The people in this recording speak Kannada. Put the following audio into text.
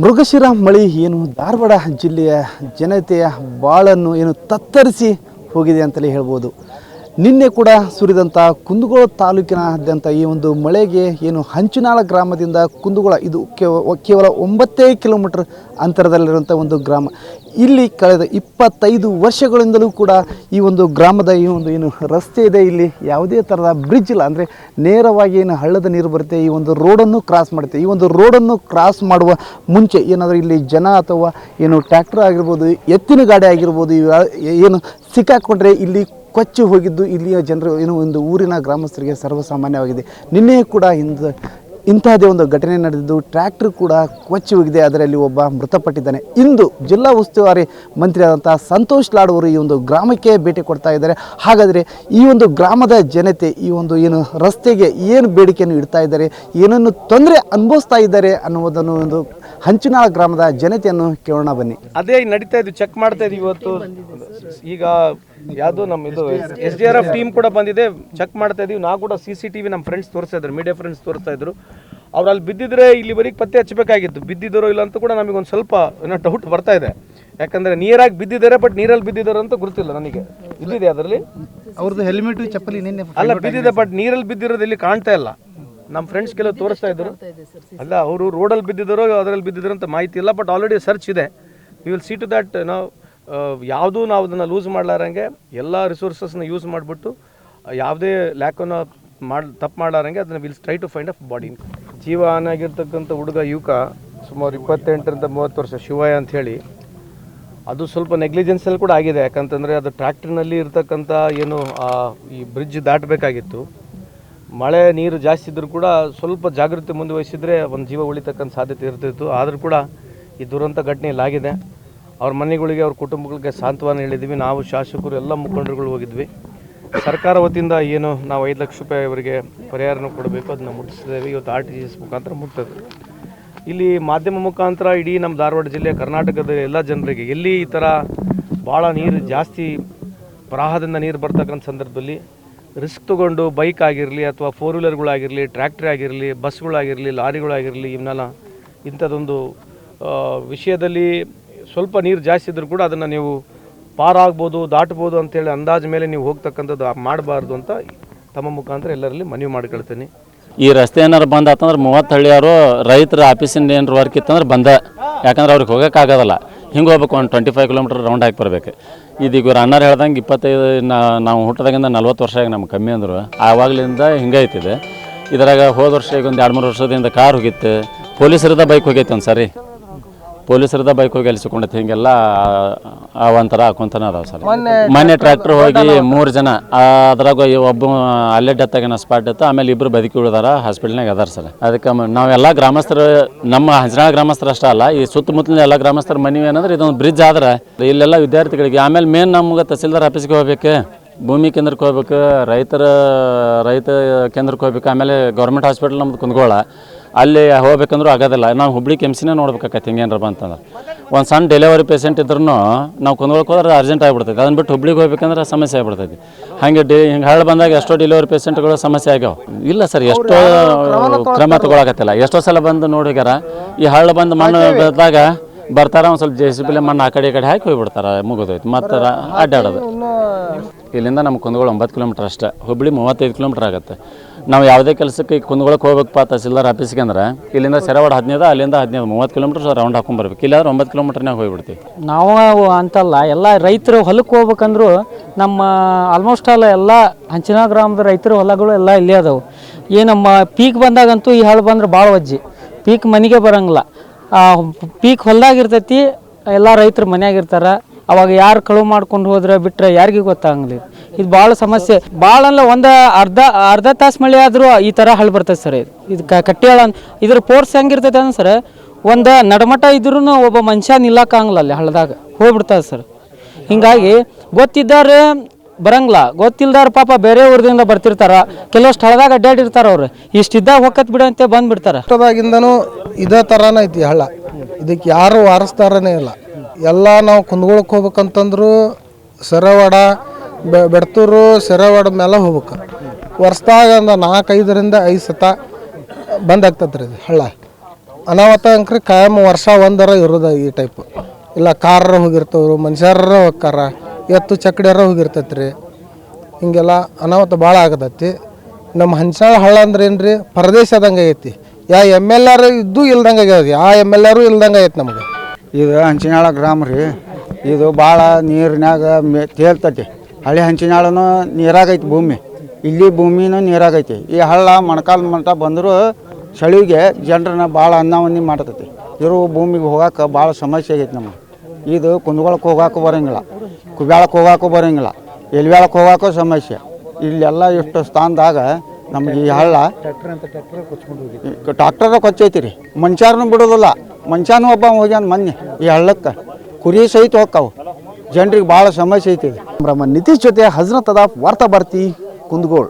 ಮೃಗಶಿರ ಮಳೆ ಏನು ಧಾರವಾಡ ಜಿಲ್ಲೆಯ ಜನತೆಯ ಬಾಳನ್ನು ಏನು ತತ್ತರಿಸಿ ಹೋಗಿದೆ ಅಂತಲೇ ಹೇಳ್ಬೋದು. ನಿನ್ನೆ ಕೂಡ ಸುರಿದಂಥ ಕುಂದಗೋಳ ತಾಲೂಕಿನಾದ್ಯಂತ ಈ ಒಂದು ಮಳೆಗೆ ಏನು ಹಂಚಿನಾಳ ಗ್ರಾಮದಿಂದ ಕುಂದಗೋಳ, ಇದು ಕೇವ- ಕೇವಲ ಒಂಬತ್ತೇ ಕಿಲೋಮೀಟರ್ ಅಂತರದಲ್ಲಿರುವಂಥ ಒಂದು ಗ್ರಾಮ. ಇಲ್ಲಿ ಕಳೆದ ಇಪ್ಪತ್ತೈದು ವರ್ಷಗಳಿಂದಲೂ ಕೂಡ ಈ ಒಂದು ಗ್ರಾಮದ ಈ ಒಂದು ಏನು ರಸ್ತೆ ಇದೆ, ಇಲ್ಲಿ ಯಾವುದೇ ಥರದ ಬ್ರಿಡ್ಜ್ ಇಲ್ಲ. ಅಂದರೆ ನೇರವಾಗಿ ಏನು ಹಳ್ಳದ ನೀರು ಬರುತ್ತೆ, ಈ ಒಂದು ರೋಡನ್ನು ಕ್ರಾಸ್ ಮಾಡುತ್ತೆ. ಈ ಒಂದು ರೋಡನ್ನು ಕ್ರಾಸ್ ಮಾಡುವ ಮುಂಚೆ ಏನಾದರೂ ಇಲ್ಲಿ ಜನ ಅಥವಾ ಏನು ಟ್ರ್ಯಾಕ್ಟರ್ ಆಗಿರ್ಬೋದು, ಎತ್ತಿನ ಗಾಡಿ ಆಗಿರ್ಬೋದು ಏನು ಸಿಕ್ಕಾಕೊಂಡ್ರೆ ಇಲ್ಲಿ ಕೊಚ್ಚಿ ಹೋಗಿದ್ದು ಇಲ್ಲಿಯ ಜನರು ಏನೋ ಒಂದು ಊರಿನ ಗ್ರಾಮಸ್ಥರಿಗೆ ಸರ್ವಸಾಮಾನ್ಯವಾಗಿದೆ. ನಿನ್ನೆ ಕೂಡ ಇಂದು ಇಂತಹದೇ ಒಂದು ಘಟನೆ ನಡೆದಿದ್ದು, ಟ್ರ್ಯಾಕ್ಟರ್ ಕೂಡ ಕೊಚ್ಚಿ ಹೋಗಿದೆ, ಅದರಲ್ಲಿ ಒಬ್ಬ ಮೃತಪಟ್ಟಿದ್ದಾನೆ. ಇಂದು ಜಿಲ್ಲಾ ಉಸ್ತುವಾರಿ ಮಂತ್ರಿಯಾದಂಥ ಸಂತೋಷ್ ಲಾಡ್ ಈ ಒಂದು ಗ್ರಾಮಕ್ಕೆ ಭೇಟಿ ಕೊಡ್ತಾ ಇದ್ದಾರೆ. ಹಾಗಾದರೆ ಈ ಒಂದು ಗ್ರಾಮದ ಜನತೆ ಈ ಒಂದು ಏನು ರಸ್ತೆಗೆ ಏನು ಬೇಡಿಕೆಯನ್ನು ಇಡ್ತಾ ಇದ್ದಾರೆ, ಏನನ್ನು ತೊಂದರೆ ಅನುಭವಿಸ್ತಾ ಇದ್ದಾರೆ ಅನ್ನುವುದನ್ನು ಒಂದು ಹಂಚಿನಾಳ ಗ್ರಾಮದ ಜನತೆಯನ್ನು ಕೇಳೋಣ ಬನ್ನಿ. ಅದೇ ನಡೀತಾ ಇದ್ವಿ ಚೆಕ್ ಮಾಡ್ತಾ ಇದ್ದೀವಿ ಇವತ್ತು. ಈಗ ಯಾವುದು ನಮ್ಮ ಇದು S D R F team ಕೂಡ ಬಂದಿದೆ ಚೆಕ್ ಮಾಡ್ತಾ ಇದೀವಿ ನಾವು ಕೂಡ ಸಿ ಸಿ ಟಿ ವಿ ನಮ್ಮ ಫ್ರೆಂಡ್ಸ್ ತೋರಿಸ್ತಾ ಇದ್ರು ಮೀಡಿಯಾ ಫ್ರೆಂಡ್ಸ್ ತೋರಿಸ್ತಾ ಇದ್ರು. ಅವ್ರು ಅಲ್ಲಿ ಬಿದ್ದಿದ್ರೆ ಇಲ್ಲಿವರೆಗೆ ಪತ್ತೆ ಹಚ್ಚಬೇಕಾಗಿತ್ತು. ಬಿದ್ದಿದ್ದಾರೋ ಇಲ್ಲ ಅಂತ ಕೂಡ ನಮಗೆ ಒಂದು ಸ್ವಲ್ಪ ಏನೋ ಡೌಟ್ ಬರ್ತಾ ಇದೆ. ಯಾಕಂದ್ರೆ ನೀರಾಗಿ ಬಿದ್ದಿದ್ದಾರೆ ಬಟ್ ನೀರಲ್ಲಿ ಬಿದ್ದಿದ್ದಾರೆ ಅಂತ ಗೊತ್ತಿಲ್ಲ ನನಗೆ. ಇಲ್ಲಿದೆ ಅದರಲ್ಲಿ? ಅವ್ರದ್ದು ಹೆಲ್ಮೆಟ್ ಚಪ್ಪಲಿ ನಿನ್ನೆ ಅಲ್ಲ ಬಿದ್ದಿದೆ ಬಟ್ ನೀರಲ್ಲಿ ಬಿದ್ದಿರೋದು ಇಲ್ಲಿ ಕಾಣ್ತಾ ಇಲ್ಲ. ನಮ್ಮ ಫ್ರೆಂಡ್ಸ್ ಕೆಲವು ತೋರಿಸ್ತಾ ಇದ್ರು. ಅಲ್ಲ ಅವರು ರೋಡಲ್ಲಿ ಬಿದ್ದಿದ್ದಾರೋ ಅದರಲ್ಲಿ ಬಿದ್ದಿದ್ರು ಅಂತ ಮಾಹಿತಿ ಇಲ್ಲ ಬಟ್ ಆಲ್ರೆಡಿ ಸರ್ಚ್ ಇದೆ. We will see to that ನಾವು ಯಾವುದೂ ನಾವು ಅದನ್ನು ಲೂಸ್ ಮಾಡ್ಲಾರಂಗೆ ಎಲ್ಲ ರಿಸೋರ್ಸಸ್ನ ಯೂಸ್ ಮಾಡಿಬಿಟ್ಟು ಯಾವುದೇ ಲ್ಯಾಕನ್ನು ಮಾಡಿ ತಪ್ಪು ಮಾಡಲಾರಂಗೆ ಅದನ್ನು will try to find of body ಜೀವ ಆನಾಗಿರ್ತಕ್ಕಂಥ ಆಗಿರ್ತಕ್ಕಂಥ ಹುಡುಗ ಯುವಕ ಸುಮಾರು ಇಪ್ಪತ್ತೆಂಟರಿಂದ ಮೂವತ್ತು ವರ್ಷ ಶಿವಯ್ಯ ಅಂತ ಹೇಳಿ ಅದು ಸ್ವಲ್ಪ ನೆಗ್ಲಿಜೆನ್ಸಲ್ಲಿ ಕೂಡ ಆಗಿದೆ. ಯಾಕಂತಂದರೆ ಅದು ಟ್ರ್ಯಾಕ್ಟ್ರಿನಲ್ಲಿ ಇರ್ತಕ್ಕಂಥ ಏನು ಈ ಬ್ರಿಡ್ಜ್ ದಾಟಬೇಕಾಗಿತ್ತು. ಮಳೆ ನೀರು ಜಾಸ್ತಿ ಇದ್ದರೂ ಕೂಡ ಸ್ವಲ್ಪ ಜಾಗೃತಿ ಮುಂದುವರಿಸಿದರೆ ಒಂದು ಜೀವ ಉಳಿತಕ್ಕಂಥ ಸಾಧ್ಯತೆ ಇರ್ತಿತ್ತು. ಆದರೂ ಕೂಡ ಈ ದುರಂತ ಘಟನೆಯಲ್ಲಾಗಿದೆ ಅವ್ರ ಮನೆಗಳಿಗೆ, ಅವ್ರ ಕುಟುಂಬಗಳಿಗೆ ಸಾಂತ್ವನ ಹೇಳಿದ್ವಿ. ನಾವು ಶಾಸಕರು, ಎಲ್ಲ ಮುಖಂಡರುಗಳು ಹೋಗಿದ್ವಿ. ಸರ್ಕಾರ ವತಿಯಿಂದ ಏನು ನಾವು ಐದು ಲಕ್ಷ ರೂಪಾಯಿ ಅವರಿಗೆ ಪರಿಹಾರನ ಕೊಡಬೇಕು, ಅದನ್ನ ಮುಟ್ಟಿಸಿದ್ದೇವೆ. ಇವತ್ತು ಆರ್ ಟಿ ಜಿ ಎಸ್ ಮುಖಾಂತರ ಮುಟ್ತದೆ ಇಲ್ಲಿ ಮಾಧ್ಯಮ ಮುಖಾಂತರ ಇಡೀ ನಮ್ಮ ಧಾರವಾಡ ಜಿಲ್ಲೆ, ಕರ್ನಾಟಕದ ಎಲ್ಲ ಜನರಿಗೆ ಎಲ್ಲಿ ಈ ಥರ ಭಾಳ ನೀರು ಜಾಸ್ತಿ ಪ್ರವಾಹದಿಂದ ನೀರು ಬರ್ತಕ್ಕಂಥ ಸಂದರ್ಭದಲ್ಲಿ ರಿಸ್ಕ್ ತೊಗೊಂಡು ಬೈಕ್ ಆಗಿರಲಿ ಅಥವಾ ಫೋರ್ ವೀಲರ್ಗಳಾಗಿರಲಿ ಟ್ರ್ಯಾಕ್ಟ್ರಿ ಆಗಿರಲಿ ಬಸ್ಗಳಾಗಿರಲಿ ಲಾರಿಗಳಾಗಿರಲಿ ಇವನ್ನೆಲ್ಲ ಇಂಥದ್ದೊಂದು ವಿಷಯದಲ್ಲಿ ಸ್ವಲ್ಪ ನೀರು ಜಾಸ್ತಿ ಇದ್ದರೂ ಕೂಡ ಅದನ್ನು ನೀವು ಪಾರಾಗ್ಬೋದು, ದಾಟ್ಬೋದು ಅಂತೇಳಿ ಅಂದಾಜು ಮೇಲೆ ನೀವು ಹೋಗ್ತಕ್ಕಂಥದ್ದು ಮಾಡಬಾರ್ದು ಅಂತ ತಮ್ಮ ಮುಖಾಂತರ ಎಲ್ಲರಲ್ಲಿ ಮನವಿ ಮಾಡ್ಕೊಳ್ತೀನಿ. ಈ ರಸ್ತೆ ಏನಾರು ಬಂದ್ ಆತಂದ್ರೆ ಮೂವತ್ತು ಹಳ್ಳಿಯವರು ರೈತರ ಆಫೀಸಿಂದ ಏನಾರು ವರ್ಕ್ ಇತ್ತಂದ್ರೆ ಬಂದ. ಯಾಕಂದ್ರೆ ಅವ್ರಿಗೆ ಹೋಗೋಕ್ಕಾಗೋದಲ್ಲ. ಹಿಂಗೆ ಹೋಗ್ಬೇಕು, ಒಂದು ಟ್ವೆಂಟಿ ಫೈವ್ ಕಿಲೋಮೀಟರ್ ರೌಂಡ್ ಹಾಕಿ ಬರಬೇಕು. ಇದೀಗ ರನ್ನರ್ ಹೇಳ್ದಂಗೆ ಇಪ್ಪತ್ತೈದು ನಾವು ಹುಟ್ಟದಾಗಿಂದ ನಲ್ವತ್ತು ವರ್ಷ ಆಗಿ ನಮ್ಗೆ ಕಮ್ಮಿ ಅಂದರು. ಆವಾಗಲಿಂದ ಹಿಂಗೆ ಐತಿದೆ ಇದ್ರಾಗ ಹೋದ ವರ್ಷ ಈಗ ಒಂದು ಎರಡು ಮೂರು ವರ್ಷದಿಂದ ಕಾರ್ ಹೋಗಿತ್ತು. ಪೊಲೀಸರದ ಬೈಕ್ ಹೋಗೈತೆ ಒಂದು ಸರಿ ಪೊಲೀಸರದ ಬೈಕ್ ಹೋಗಿ ಎಲ್ಸಿಕೊಂಡೈತೆ ಹಿಂಗೆಲ್ಲ ಆ ಒಂಥರ ಹಾಕೊಂತಾನೆ ಅದಾವ ಸರ್. ಮೊನ್ನೆ ಟ್ರ್ಯಾಕ್ಟರ್ ಹೋಗಿ ಮೂರು ಜನ ಅದ್ರಾಗ ಒಬ್ಬ ಅಲ್ಲೇ ಡೆತ್ ಆಗ್ಯಾನ ಸ್ಪಾಟ್ ಇತ್ತು ಆಮೇಲೆ ಇಬ್ಬರು ಬದುಕಿ ಉಳಿದಾರ ಹಾಸ್ಪಿಟ್ಲ್ನಾಗ ಅದಾರ ಸರ್. ಅದಕ್ಕೆ ನಾವೆಲ್ಲ ಗ್ರಾಮಸ್ಥರು ನಮ್ಮ ಹಂಜನಾಳ ಗ್ರಾಮಸ್ಥರು ಅಷ್ಟೇ ಅಲ್ಲ ಈ ಸುತ್ತಮುತ್ತಲಿನ ಎಲ್ಲ ಗ್ರಾಮಸ್ಥರ ಮನವಿ ಏನಂದ್ರೆ ಇದೊಂದು ಬ್ರಿಡ್ಜ್ ಆದ್ರೆ ಇಲ್ಲೆಲ್ಲ ವಿದ್ಯಾರ್ಥಿಗಳಿಗೆ ಆಮೇಲೆ ಮೇನ್ ನಮ್ಗೆ ತಹಸೀಲ್ದಾರ್ ಆಫೀಸ್ಗೆ ಹೋಗ್ಬೇಕು ಭೂಮಿ ಕೇಂದ್ರಕ್ಕೆ ಹೋಗ್ಬೇಕು ರೈತರ ರೈತ ಕೇಂದ್ರಕ್ಕೆ ಹೋಗ್ಬೇಕು ಆಮೇಲೆ ಗೌರ್ಮೆಂಟ್ ಹಾಸ್ಪಿಟಲ್ ನಮ್ದು ಕುಂದಗೋಳ. ಅಲ್ಲಿ ಹೋಗ್ಬೇಕಂದ್ರೂ ಆಗೋದಿಲ್ಲ. ನಾವು ಹುಬ್ಳಿ ಕೆಮ್ಸಿನೇ ನೋಡ್ಬೇಕಾಗತ್ತೆ ಹಿಂಗೇನಾರ ಬಂತಂದ್ರೆ. ಒಂದು ಸಣ್ಣ ಡೆಲಿವರಿ ಪೇಷಂಟ್ ಇದ್ರೂ ನಾವು ಕುಂದ್ಕೊಳಕ್ಕೆ ಹೋದ್ರೆ ಅರ್ಜೆಂಟ್ ಆಗಿಬಿಡ್ತೈತೆ. ಅದನ್ನು ಬಿಟ್ಟು ಹುಬ್ಳಿಗೆ ಹೋಗ್ಬೇಕಂದ್ರೆ ಸಮಸ್ಯೆ ಆಗ್ಬಿಡ್ತೈತಿ. ಹಾಗೆ ಡಿ ಹಿಂಗೆ ಹಳ್ಳ ಬಂದಾಗ ಎಷ್ಟೋ ಡೆಲಿವರಿ ಪೇಷಂಟ್ಗಳು ಸಮಸ್ಯೆ ಆಗ್ಯಾವ. ಇಲ್ಲ ಸರ್ ಎಷ್ಟೋ ಕ್ರಮ ತಗೊಳಕತ್ತಿಲ್ಲ. ಎಷ್ಟೋ ಸಲ ಬಂದು ನೋಡಿದಾರ ಈ ಹಳ್ಳ ಬಂದು ಮಣ್ಣು ಬೆಳೆದಾಗ ಬರ್ತಾರ ಒಂದು ಸ್ವಲ್ಪ ಜೆ ಸಿ ಬಿಲೆ ಮಣ್ಣು ಆ ಕಡೆ ಈ ಕಡೆ ಹಾಕಿ ಹೋಗ್ಬಿಡ್ತಾರೆ ಮುಗಿದೋಯ್ತು. ಮತ್ತೆ ಅಡ್ಡಾಡೋದು. ಇಲ್ಲಿಂದ ನಮ್ಮ ಕುಂದಗೋಳ ಒಂಬತ್ತು ಕಿಲೋಮೀಟ್ರ್ ಅಷ್ಟೇ. ಹುಬ್ಳಿ ಮೂವತ್ತೈದು ಕಿಲೋಮೀಟ್ರ್ ಆಗುತ್ತೆ. ನಾವು ಯಾವುದೇ ಕೆಲಸಕ್ಕೆ ಕುಂದಗೋಳಕ್ಕೆ ಹೋಗ್ಬೇಕಪ್ಪ ತಹಸೀಲ್ದಾರ್ ಆಫೀಸ್ಗೆ ಅಂದ್ರೆ, ಇಲ್ಲಿಂದ ಸೆರವಾಡ ಹದಿನೈದು, ಅಲ್ಲಿಂದ ಹದಿನೈದು, ಮೂವತ್ತು ಕಿಲೋಮೀಟರ್ ರೌಂಡ್ ಬರ್ಬೇಕು ಇಲ್ಲಾಂದ್ರೆ ಒಂಬತ್ತು ಕಿಲೋಮೀಟರ್ನಾಗ ಹೋಗ್ಬಿಡ್ತೀವಿ. ನಾವು ಅಂತಲ್ಲ, ಎಲ್ಲ ರೈತರು ಹೊಲಕ್ಕೆ ಹೋಗ್ಬೇಕಂದ್ರು ನಮ್ಮ ಆಲ್ಮೋಸ್ಟ್ ಆಲ್ ಎಲ್ಲ ಹಂಚಿನ ಗ್ರಾಮದ ರೈತರ ಹೊಲಗಳು ಎಲ್ಲ ಇಲ್ಲೇ ಅದಾವೆ. ಏನಮ್ಮ ನಮ್ಮ ಪೀಕ್ ಬಂದಾಗಂತೂ ಈ ಹಳ್ಳು ಬಂದ್ರೆ ಭಾಳ ವಜ್ಜಿ. ಪೀಕ್ ಮನೆಗೆ ಬರೋಂಗಿಲ್ಲ. ಪೀಕ್ ಹೊಲ್ದಾಗ ಇರ್ತೈತಿ, ಎಲ್ಲ ರೈತರು ಮನೆಯಾಗಿರ್ತಾರೆ ಅವಾಗ ಯಾರು ಕಳುವು ಮಾಡ್ಕೊಂಡು ಹೋದ್ರೆ ಬಿಟ್ಟರೆ ಯಾರಿಗೂ ಗೊತ್ತಾಗಂಗಿಲ್ಲ. ಇದು. ಭಾಳ ಸಮಸ್ಯೆ. ಭಾಳ ಅಲ್ಲ ಒಂದು ಅರ್ಧ ಅರ್ಧ ತಾಸು ಮಳೆ ಆದರೂ ಈ ಥರ ಹಳ್ಳ ಬರ್ತದೆ ಸರ್ ಇದು. ಇದು ಕಟ್ಟಿಯಾಳ ಇದ್ರ ಫೋರ್ಸ್ ಹೆಂಗಿರ್ತೈತೆ ಅಂದ್ರೆ ಸರ್, ಒಂದು ನಡಮಟ ಇದ್ರೂ ಒಬ್ಬ ಮನುಷ್ಯ ನಿಲ್ಲಕ್ಕಾಗಲ್ಲ ಅಲ್ಲಿ ಹಳ್ಳದಾಗ. ಹೋಗ್ಬಿಡ್ತದೆ ಸರ್. ಹಿಂಗಾಗಿ ಗೊತ್ತಿದ್ದಾರೆ ಬರಂಗಿಲ್ಲ. ಗೊತ್ತಿಲ್ದಾರ ಪಾಪ ಬೇರೆ ಊರದಿಂದ ಬರ್ತಿರ್ತಾರ. ಕೆಲವಷ್ಟು ಹಳದಾಗ ಅಡ್ಡಾಡಿರ್ತಾರ ಅವ್ರು. ಇಷ್ಟಿದ್ದಾಗ ಹೊಕ್ಕತ್ ಬಿಡಂತೆ ಬಂದ್ಬಿಡ್ತಾರ. ಕಷ್ಟದಾಗಿಂದನೂ ಇದೇ ಥರನೇ ಐತಿ ಹಳ್ಳ. ಇದಕ್ಕೆ ಯಾರು ವಾರಿಸ್ತಾರನೇ ಇಲ್ಲ. ಎಲ್ಲ ನಾವು ಕುಂದಗೋಳಕ್ಕೆ ಹೋಗ್ಬೇಕಂತಂದ್ರು ಸೆರವಾಡ ಬೆ ಬೆಡ್ತೂರು ಸೆರೆವಾಡ ಮೇಲೆ ಹೋಗ್ಬೇಕು. ವರ್ಷದಾಗ ಒಂದು ನಾಲ್ಕೈದರಿಂದ ಐದು ಸತ ಬಂದ್ ಆಗ್ತೈತೆ ರೀ ಹಳ್ಳ. ಅನಾಹುತ ಅಂಕ್ರಿ ಕಾಯಂ ವರ್ಷ ಒಂದರ ಇರೋದ ಈ ಟೈಪ್ ಇಲ್ಲ ಕಾರರ ಹೋಗಿರ್ತವ್ರು ಮನುಷ್ಯರ ಹೋಗ್ಕಾರ ಎತ್ತು ಚಕ್ಡಿಯಾರ ಹೋಗಿರ್ತೈತಿ ರೀ ಹಿಂಗೆಲ್ಲ ಅನಾಹುತ ಭಾಳ ಆಗತೈತಿ. ನಮ್ಮ ಹಂಚಾಳ ಹಳ್ಳ ಅಂದ್ರೆ ಏನು ರೀ ಪರದೇಶದಂಗೆ ಐತಿ. ಯಾ ಎಂ ಎಲ್ ಆರ್ ಇದ್ದು ಇಲ್ದಂಗೆ ಆಗ್ಯದ ಯಾ ಎಂ ಎಲ್ ಆರು ಇಲ್ದಂಗೆ ಐತಿ ನಮ್ಗೆ. ಇದು ಹಂಚಿನಾಳ ಗ್ರಾಮ ರೀ. ಇದು ಭಾಳ ನೀರಿನಾಗ ಮೇ ತೇಲ್ತೈತಿ. ಹಳೆ ಹಂಚಿನಾಳನು ನೀರಾಗೈತಿ ಭೂಮಿ. ಇಲ್ಲಿ ಭೂಮಿನೂ ನೀರಾಗೈತಿ. ಈ ಹಳ್ಳ ಮೊಣಕಾಲು ಮಟ್ಟ ಬಂದರೂ ಚಳಿಗೆ ಜನರನ್ನ ಭಾಳ ಅನ್ನವನ್ನಿ ಮಾಡ್ತೈತಿ. ಇರೋ ಭೂಮಿಗೆ ಹೋಗಾಕ ಭಾಳ ಸಮಸ್ಯೆ ಆಗೈತಿ ನಮಗೆ. ಇದು ಕುಂದಗೋಳಕ್ಕೆ ಹೋಗಾಕು ಬರೋಂಗಿಲ್ಲ. ಕುಬ್ಯಾಳಕ್ಕೆ ಹೋಗಾಕು ಬರೋಂಗಿಲ್ಲ. ಎಲ್ವ್ಯಾಳಕ್ಕೆ ಹೋಗಾಕು ಸಮಸ್ಯೆ. ಇಲ್ಲೆಲ್ಲ ಇಷ್ಟು ಸ್ಥಾನದಾಗ ನಮಗೆ ಈ ಹಳ್ಳ ಟ್ರಾಕ್ಟರ್ ಕೊಚ್ಚೈತಿ ರೀ ಮನುಷ್ಯರನ್ನು ಬಿಡೋದಿಲ್ಲ. ಮನುಷ್ಯನೂ ಒಬ್ಬ ಹೋಗ್ಯಾನ ಮೊನ್ನೆ. ಈ ಹಳ್ಳಕ್ಕೆ ಕುರಿ ಸಹಿತ ಹೋಗ್ತಾವು ಜನರಿಗೆ ಭಾಳ ಸಮಸ್ಯೆ ಐತಿ ಬ್ರಹ್ಮ ನಿತೀಶ್ ಜೊತೆ ಹಜರತ್ ಅದಾಫ್ ವಾರ್ತಾ ಭಾರತಿ ಕುಂದಗೋಳ್.